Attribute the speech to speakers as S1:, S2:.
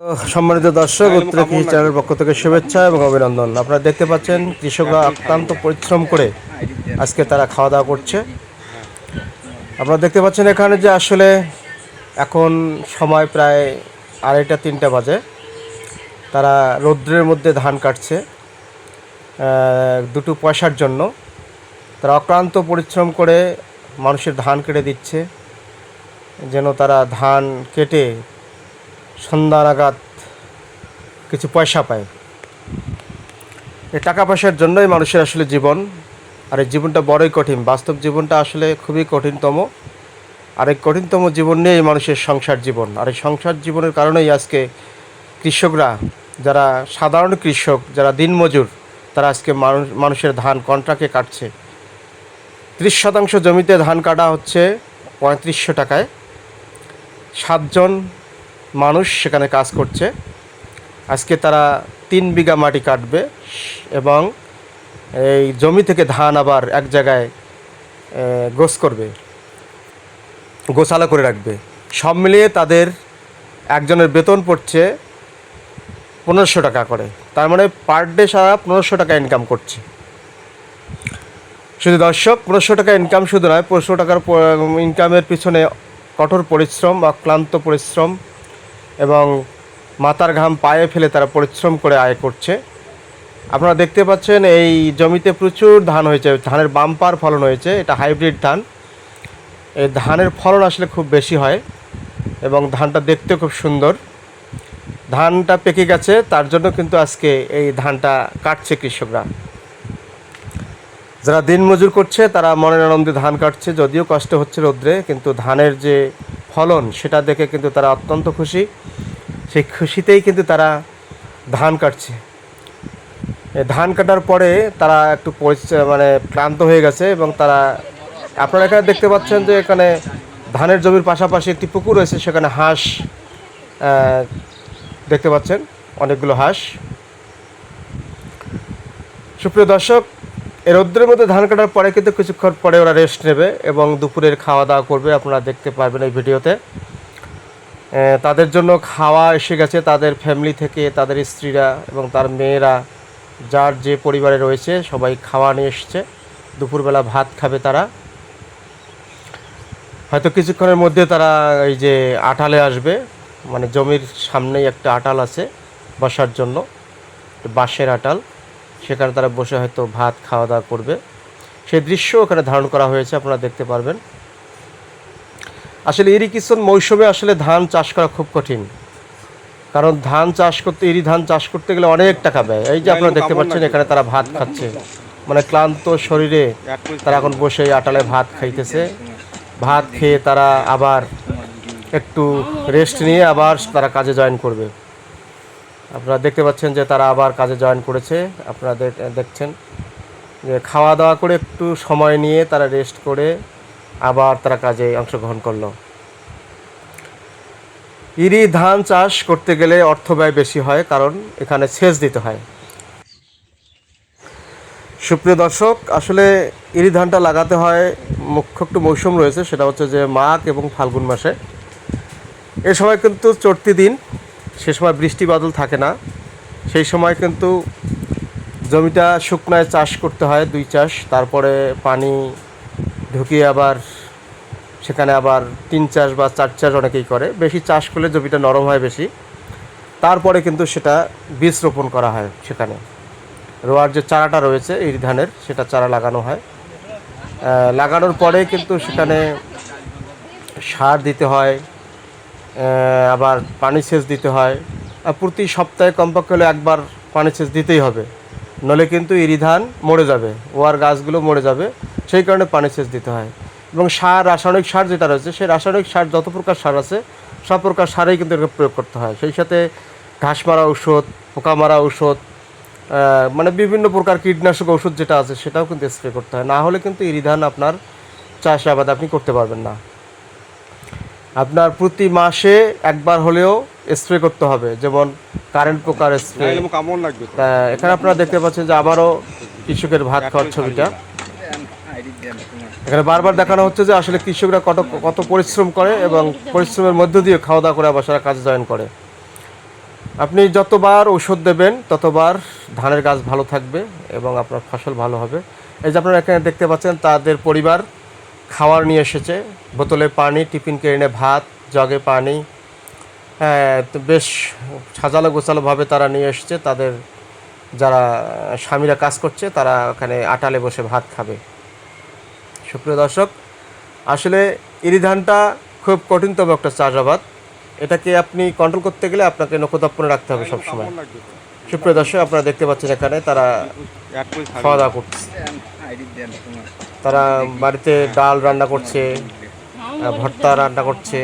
S1: সম্মানিত দর্শক উত্তর কৃষি চ্যানেলের পক্ষ থেকে শুভেচ্ছা এবং অভিনন্দন। আপনারা দেখতে পাচ্ছেন কৃষকরা অত্যন্ত পরিশ্রম করে আজকে তারা খাওয়া দাওয়া করছে। আপনারা দেখতে পাচ্ছেন এখানে যে আসলে এখন সময় প্রায় আড়াইটা তিনটা বাজে। তারা রৌদ্রের মধ্যে ধান কাটছে দুটো পয়সার জন্য। তারা অক্লান্ত পরিশ্রম করে মানুষের ধান কেটে দিচ্ছে যেন তারা ধান কেটে সন্ধ্যা নাগাদ কিছু পয়সা পায়। এই টাকা পয়সার জন্যই মানুষের আসলে জীবন, আর এই জীবনটা বড়ই কঠিন। বাস্তব জীবনটা আসলে খুবই কঠিনতম, আর এই কঠিনতম জীবন নিয়েই মানুষের সংসার জীবন। আর এই সংসার জীবনের কারণেই আজকে কৃষকরা, যারা সাধারণ কৃষক, যারা দিনমজুর, তারা আজকে মানুষ, মানুষের ধান কন্ট্রাক্টে কাটছে। ত্রিশ শতাংশ জমিতে ধান কাটা হচ্ছে পঁয়ত্রিশশো টাকায়। সাতজন মানুষ সেখানে কাজ করছে। আজকে তারা তিন বিঘা মাটি কাটবে এবং এই জমি থেকে ধান আবার এক জায়গায় গোস করবে গোছালা করে রাখবে। সব মিলিয়ে তাদের একজনের বেতন পড়ছে পনেরোশো টাকা করে। তার মানে পার ডে সারা পনেরোশো টাকা ইনকাম করছে। শুধু দর্শক, পনেরোশো টাকা ইনকাম শুধু নয়, পনেরোশো টাকার ইনকামের পিছনে কঠোর পরিশ্রম বা ক্লান্ত পরিশ্রম এবং মাথার ঘাম পায়ে ফেলে তারা পরিশ্রম করে আয় করছে। আপনারা দেখতে পাচ্ছেন এই জমিতে প্রচুর ধান হয়েছে। ধানের বাম্পার ফলন হয়েছে। এটা হাইব্রিড ধান। এই ধানের ফলন আসলে খুব বেশি হয় এবং ধানটা দেখতে খুব সুন্দর। ধানটা পেকে গেছে, তার জন্য কিন্তু আজকে এই ধানটা কাটছে কৃষকরা। যারা দিন মজুর করছে, তারা মনের আনন্দে ধান কাটছে। যদিও কষ্ট হচ্ছে রোদ্রে, কিন্তু ধানের যে ফলন, সেটা দেখে কিন্তু তারা অত্যন্ত খুশি। সেই খুশিতেই কিন্তু তারা ধান কাটছে। ধান কাটার পরে তারা একটু মানে ক্লান্ত হয়ে গেছে এবং তারা, আপনারা এখানে দেখতে পাচ্ছেন যে এখানে ধানের জমির পাশাপাশি একটি পুকুর রয়েছে, সেখানে হাঁস দেখতে পাচ্ছেন, অনেকগুলো হাঁস। সুপ্রিয় দর্শক এর রৌদ্রের মধ্যে ধান কাটার পরে কিন্তু কিছুক্ষণ পরে ওরা রেস্ট নেবে এবং দুপুরের খাওয়া দাওয়া করবে। আপনারা দেখতে পারবেন এই ভিডিওতে। তাদের জন্য খাওয়া এসে গেছে। তাদের ফ্যামিলি থেকে তাদের স্ত্রীরা এবং তার মেয়েরা, যার যে পরিবারে রয়েছে, সবাই খাওয়া নিয়ে এসছে। দুপুরবেলা ভাত খাবে তারা। হয়তো কিছুক্ষণের মধ্যে তারা এই যে আটালে আসবে। মানে জমির সামনেই একটা আটাল আছে বসার জন্য, বাঁশের আটাল। সেখানে তারা বসে হয়তো ভাত খাওয়া দাওয়া করবে। সেই দৃশ্য ওখানে ধারণ করা হয়েছে আপনারা দেখতে পারবেন। আসলে ইরিগেশন মৌসুমে আসলে ধান চাষ করা খুব কঠিন। কারণ ধান চাষ করতে ইরি ধান চাষ করতে গেলে অনেক টাকা ব্যয়। এই যে আপনারা দেখতে পাচ্ছেন এখানে তারা ভাত খাচ্ছে। মানে ক্লান্ত শরীরে তারা এখন বসে আটালে ভাত খাইতেছে। ভাত খেয়ে তারা আবার একটু রেস্ট নিয়ে আবার তারা কাজে জয়েন করবে। আপনারা দেখতে পাচ্ছেন যে তারা আবার কাজে জয়েন করেছে। আপনারা দেখ- দেখছেন যে খাওয়া দাওয়া করে একটু সময় নিয়ে তারা রেস্ট করে আবার তারা কাজে অংশগ্রহণ করল। ইরি ধান চাষ করতে গেলে অর্থ ব্যয় বেশি হয়, কারণ এখানে সেচ দিতে হয়। সুপ্রিয় দর্শক, আসলে ইরি ধানটা লাগাতে হয় মুখ্য একটু মৌসুম রয়েছে, সেটা হচ্ছে যে মাঘ এবং ফাল্গুন মাসে। এ সময় কিন্তু চড়তি দিন সে সময় বৃষ্টি বাদল থাকে না। সেই সময় কিন্তু জমিটা শুকনায় চাষ করতে হয় দুই চাষ, তারপরে পানি ঢুকিয়ে আবার সেখানে আবার তিন চাষ বা চার চাষ অনেকেই করে। বেশি চাষ করলে জমিটা নরম হয় বেশি। তারপরে কিন্তু সেটা বীজ রোপণ করা হয় সেখানে। রোয়ার যে চারাটা রয়েছে, এই ধানের, সেটা চারা লাগানো হয়। লাগানোর পরে কিন্তু সেখানে সার দিতে হয়। আবার পানি সেচ দিতে হয়। প্রতি সপ্তাহে কমপক্ষে হলে একবার পানি সেচ দিতেই হবে। নলে কিন্তু ইরি ধান মরে যাবে, ওয়ার গাছগুলো মরে যাবে, সেই কারণে পানি সেচ দিতে হয়। এবং সার, রাসায়নিক সার যেটা রয়েছে, সেই রাসায়নিক সার যত প্রকার সার আছে, সব প্রকার সারেই কিন্তু এটাকে প্রয়োগ করতে হয়। সেই সাথে ঘাস মারা ঔষধ, পোকা মারা ঔষধ মানে বিভিন্ন প্রকার কীটনাশক ওষুধ যেটা আছে, সেটাও কিন্তু স্প্রে করতে হয়। না হলে কিন্তু ইরি ধান আপনার চাষ আবাদ আপনি করতে পারবেন না। আপনার প্রতি মাসে একবার হলেও স্প্রে করতে হবে যেমন কারেন্ট পোকার স্প্রে এখানে আপনারা দেখতে পাচ্ছেন যে আবারও কৃষকের ভাত খাওয়ার ছবিটা। এখানে বারবার দেখানো হচ্ছে যে আসলে কৃষকরা কত কত পরিশ্রম করে এবং পরিশ্রমের মধ্য দিয়ে খাওয়া দাওয়া করে আবার সারা কাজ জয়েন করে। আপনি যতবার ঔষধ দেবেন ততবার ধানের গাছ ভালো থাকবে এবং আপনার ফসল ভালো হবে। এই যে আপনারা এখানে দেখতে পাচ্ছেন তাদের পরিবার খাওয়ার নিয়ে এসেছে। বোতলে পানি টিফিন কেড়ে ভাত জগে পানি হ্যাঁ তো বেশ সাজালো গোছালোভাবে তারা নিয়ে এসেছে। তাদের যারা স্বামীরা কাজ করছে তারা ওখানে আটালে বসে ভাত খাবে। সুপ্রিয় দর্শক আসলে ইরি ধানটা খুব কঠিনতম একটা চাষাবাদ। এটাকে আপনি কন্ট্রোল করতে গেলে আপনাকে নখদর্পণে রাখতে হবে সবসময়। সুপ্রিয় দর্শক আপনারা দেখতে পাচ্ছেন এখানে তারা খাওয়া দাওয়া করছে। তারা বাড়িতে ডাল রান্না করছে ভর্তা রান্না করছে।